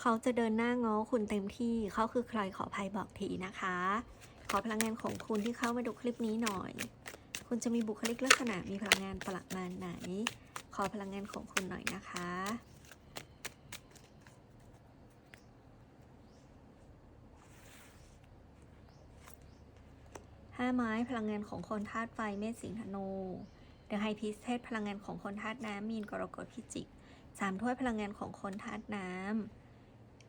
เขาจะเดินหน้าง้อคุณเต็มที่ เขาคือใครขออภัยบอกทีนะคะ ขอพลังงานของคุณที่เข้ามาดูคลิปนี้หน่อย คุณจะมีบุคลิกลักษณะมีพลังงานประมาณไหน ขอพลังงานของคุณหน่อยนะคะห้าไม้พลังงานของคนธาตุไฟเมษสิงห์ธนูเดอะไฮพิสเทสพลังงานของคนธาตุน้ำมีนกรกฎพิจิกสามถ้วยพลังงานของคนธาตุน้ำ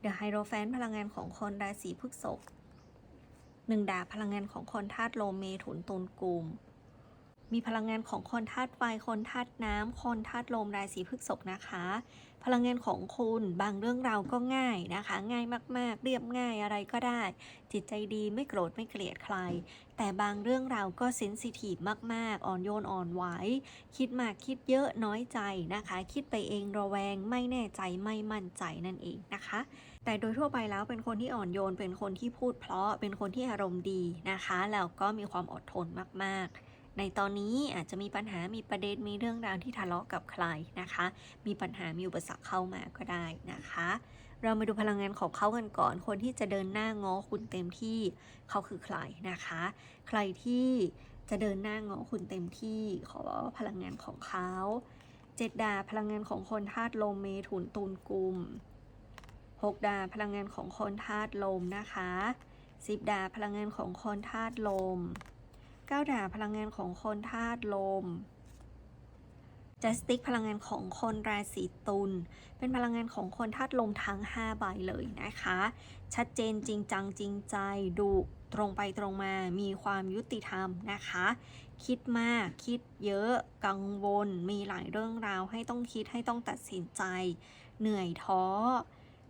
เดอะไฮโรแฟนพลังงานของคนราศีพฤษภหนึ่งดาบพลังงานของคนธาตุลเมถุนตุลกุม มีพลังงานของคนธาตุไฟ คนธาตุน้ำคนธาตุลมราศีพฤษภนะคะ พลังงานของคุณบางเรื่องเราก็ง่ายนะคะ ง่ายมากๆ เรียบง่ายอะไรก็ได้ จิตใจดีไม่โกรธไม่เกลียดใคร แต่บางเรื่องเราก็เซนซิทีฟมากๆ อ่อนโยนอ่อนไหวคิดมากคิดเยอะน้อยใจนะคะ คิดไปเองระแวงไม่แน่ใจไม่มั่นใจนั่นเองนะคะ แต่โดยทั่วไปแล้วเป็นคนที่อ่อนโยนเป็นคนที่พูดเพราะเป็นคนที่อารมณ์ดีนะคะแล้วก็มีความอดทนมากๆ ในตอนนี้อาจจะมีปัญหา มีประเด็น มีเรื่องราวที่ทะเลาะกับใครนะคะ มีปัญหา มีอุปสรรคเข้ามาก็ได้นะคะ เรามาดูพลังงานของเขากันก่อน คนที่จะเดินหน้าง้อคุณเต็มที่เขาคือใครนะคะ ใครที่จะเดินหน้าง้อคุณเต็มที่ขอพลังงานของเขาเจ็ดดาพลังงานของคนธาตุลมเมถุนตุลกุมหกดาพลังงานของคนธาตุลมนะคะสิบดาพลังงานของคนธาตุลม เก้าดาบพลังงานของคนธาตุลมจัสติกพลังงานของคนราศีตุล เป็นพลังงานของคนธาตุลมทั้ง 5 ใบเลยนะคะ ชัดเจนจริงจังจริงใจดุตรงไปตรงมา มีความยุติธรรมนะคะ คิดมาก คิดเยอะ กังวล มีหลายเรื่องราวให้ต้องคิดให้ต้องตัดสินใจ เหนื่อยท้อ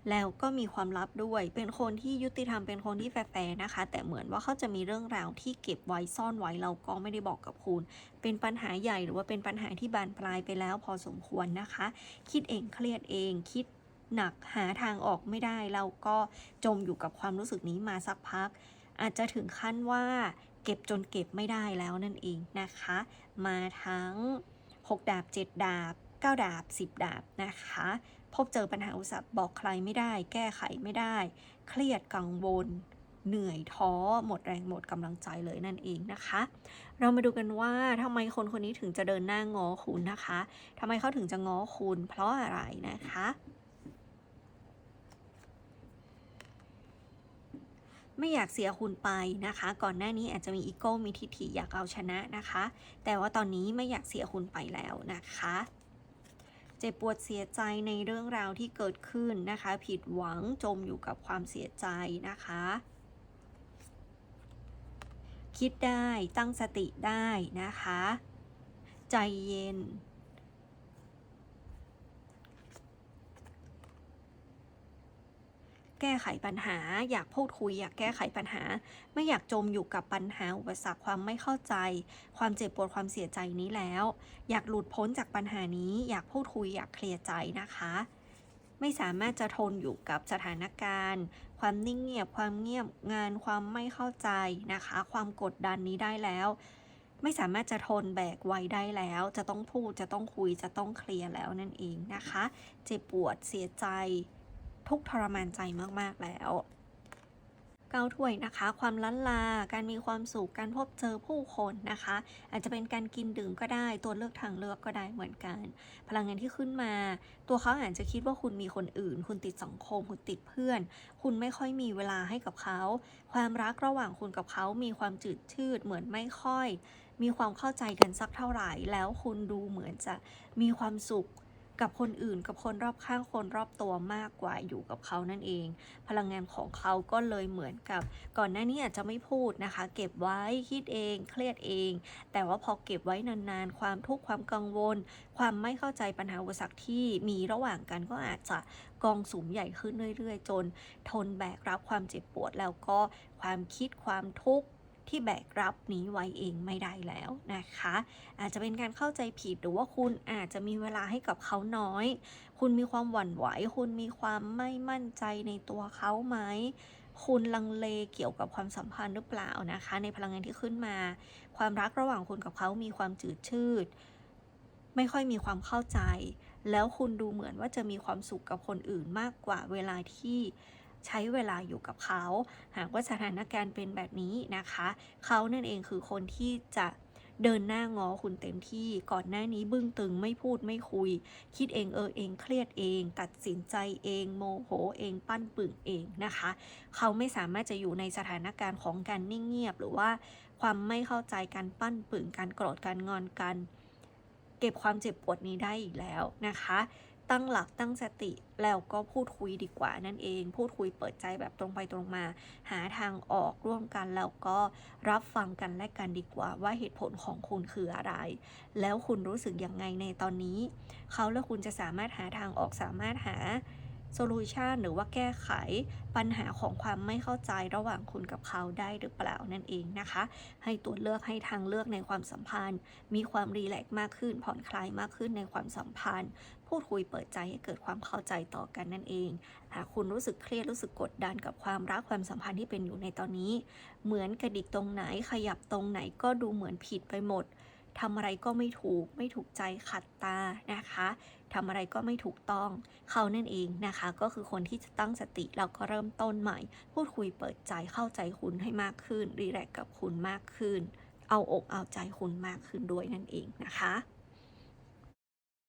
แล้วก็มีความลับด้วย เป็นคนที่ยุติธรรม เป็นคนที่แฟร์นะคะ แต่เหมือนว่าเขาจะมีเรื่องราวที่เก็บไว้ซ่อนไว้เราก็ไม่ได้บอกกับคุณ เป็นปัญหาใหญ่หรือว่าเป็นปัญหาที่บานปลายไปแล้วพอสมควรนะคะ คิดเองเครียดเองคิดหนักหาทางออกไม่ได้เราก็จมอยู่กับความรู้สึกนี้มาสักพัก อาจจะถึงขั้นว่าเก็บจนเก็บไม่ได้แล้วนั่นเองนะคะ มาทั้ง 6 ดาบ 7 ดาบ 9 ดาบ 10 ดาบนะคะ พบเจอปัญหาอุปสรรคบอกใครไม่ได้ แก้ไขไม่ได้ เครียดกังวล เหนื่อยท้อ หมดแรงหมดกำลังใจเลยนั่นเองนะคะ เรามาดูกันว่าทำไมคนคนนี้ถึงจะเดินหน้าง้อคุณนะคะทำไมเขาถึงจะง้อคุณ เพราะอะไรนะคะไม่อยากเสียคุณไปนะคะ ก่อนหน้านี้อาจจะมีอีโก้มีทิฐิอยากเอาชนะนะคะ แต่ว่าตอนนี้ไม่อยากเสียคุณไปแล้วนะคะ เจ็บปวดเสียใจในเรื่องราวที่เกิดขึ้นนะคะ ผิดหวังจมอยู่กับความเสียใจนะคะ คิดได้ตั้งสติได้นะคะ ใจเย็น แก้ไขปัญหา อยากพูดคุย อยากแก้ไขปัญหา ไม่อยากจมอยู่กับปัญหาอุปสรรคความไม่เข้าใจ ความเจ็บปวดความเสียใจนี้แล้ว อยากหลุดพ้นจากปัญหานี้ อยากพูดคุยอยากเคลียร์ใจนะคะ ไม่สามารถจะทนอยู่กับสถานการณ์ ความนิ่งเงียบความเงียบงานความไม่เข้าใจนะคะ ความกดดันนี้ได้แล้วไม่สามารถจะทนแบกไว้ได้แล้ว จะต้องพูด จะต้องคุย จะต้องเคลียร์แล้วนั่นเองนะคะ เจ็บปวด เสียใจ ทุกทรมานใจมากๆแล้วเก้าถ้วยนะคะ ความล้านลา การมีความสุข การพบเจอผู้คนนะคะ อาจจะเป็นการกินดื่มก็ได้ ตัวเลือกทางเลือกก็ได้เหมือนกัน พลังงานที่ขึ้นมา ตัวเขาอาจจะคิดว่าคุณมีคนอื่น คุณติดสังคม คุณติดเพื่อน คุณไม่ค่อยมีเวลาให้กับเขา ความรักระหว่างคุณกับเขามีความจืดชืด เหมือนไม่ค่อย มีความเข้าใจกันสักเท่าไหร่ แล้วคุณดูเหมือนจะมีความสุข กับคนอื่นกับคนรอบข้างคนรอบตัวมากกว่าอยู่กับเขานั่นเอง พลังงานของเขาก็เลยเหมือนกับ ก่อนหน้านี้อาจจะไม่พูดนะคะ เก็บไว้คิดเองเครียดเอง แต่ว่าพอเก็บไว้นานๆ ความทุกข์ความกังวล ความไม่เข้าใจปัญหาอุปสรรคที่มีระหว่างกันก็อาจจะกองสุมใหญ่ขึ้นเรื่อยๆ จน ทนแบกรับความเจ็บปวดแล้วก็ความคิดความทุกข์ ที่แบกรับนี้ไว้เองไม่ได้แล้วนะคะ อาจจะเป็นการเข้าใจผิดหรือว่าคุณอาจจะมีเวลาให้กับเขาน้อย คุณมีความหวั่นไหว คุณมีความไม่มั่นใจในตัวเขาไหมคุณลังเลเกี่ยวกับความสัมพันธ์หรือเปล่านะคะ ในพลังงานที่ขึ้นมา ความรักระหว่างคุณกับเขามีความจืดชืด ไม่ค่อยมีความเข้าใจ แล้วคุณดูเหมือนว่าจะมีความสุขกับคนอื่นมากกว่าเวลาที่ ใช้เวลาอยู่กับเขา หากว่าสถานการณ์เป็นแบบนี้นะคะ เขานั่นเองคือคนที่จะเดินหน้างอคุณเต็มที่ก่อนหน้านี้บึ้งตึงไม่พูดไม่คุย คิดเองเออเองเครียดเอง ตัดสินใจเองโมโหเองปั้นปึ่งเองนะคะ เขาไม่สามารถจะอยู่ในสถานการณ์ของการนิ่งเงียบ หรือว่าความไม่เข้าใจการปั้นปึ่งการโกรธการงอนกัน เก็บความเจ็บปวดนี้ได้อีกแล้วนะคะตั้งหลักตั้งสติ แล้วก็พูดคุยดีกว่านั่นเอง พูดคุยเปิดใจแบบตรงไปตรงมา หาทางออกร่วมกัน แล้วก็รับฟังกันและกันดีกว่า ว่าเหตุผลของคุณคืออะไร แล้วคุณรู้สึกยังไงในตอนนี้ เขาและคุณจะสามารถหาทางออกสามารถหาโซลูชันหรือว่าแก้ไขปัญหาของความไม่เข้าใจระหว่างคุณกับเขาได้หรือเปล่านั่นเองนะคะ ให้ตัวเลือกให้ทางเลือกในความสัมพันธ์ มีความรีแลกซ์มากขึ้นผ่อนคลายมากขึ้นในความสัมพันธ์ พูดคุยเปิดใจให้เกิดความเข้าใจต่อกันนั่นเอง หากคุณรู้สึกเครียดรู้สึกกดดันกับความรักความสัมพันธ์ที่เป็นอยู่ในตอนนี้ เหมือนกระดิกตรงไหนขยับตรงไหนก็ดูเหมือนผิดไปหมดทำอะไรก็ไม่ถูกไม่ถูกใจขัดตานะคะทำอะไรก็ไม่ถูกต้องเขานั่นเองนะคะ ก็คือคนที่จะตั้งสติแล้วก็เริ่มต้นใหม่ พูดคุยเปิดใจเข้าใจคุณให้มากขึ้น รีแลกซ์กับคุณมากขึ้น เอาอกเอาใจคุณมากขึ้นด้วยนั่นเองนะคะ